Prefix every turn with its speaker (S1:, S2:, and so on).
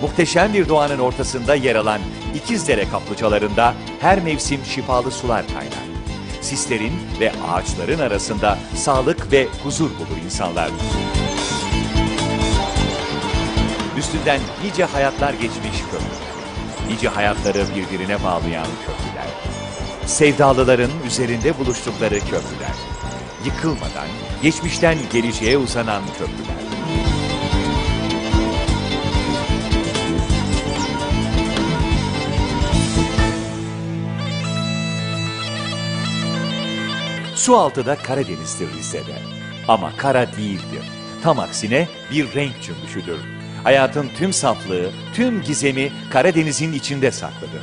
S1: Muhteşem bir doğanın ortasında yer alan İkizdere kaplıcalarında her mevsim şifalı sular kaynar. Sislerin ve ağaçların arasında sağlık ve huzur bulur insanlar. Üstünden nice hayatlar geçmiş köprüler. Nice hayatları birbirine bağlayan köprüler. Sevdalıların üzerinde buluştukları köprüler. Yıkılmadan, geçmişten geleceğe uzanan köprüler. Su altı da Karadeniz'dir Rize'de. Ama kara değildir. Tam aksine bir renk cümbüşüdür. Hayatın tüm saflığı, tüm gizemi Karadeniz'in içinde saklıdır.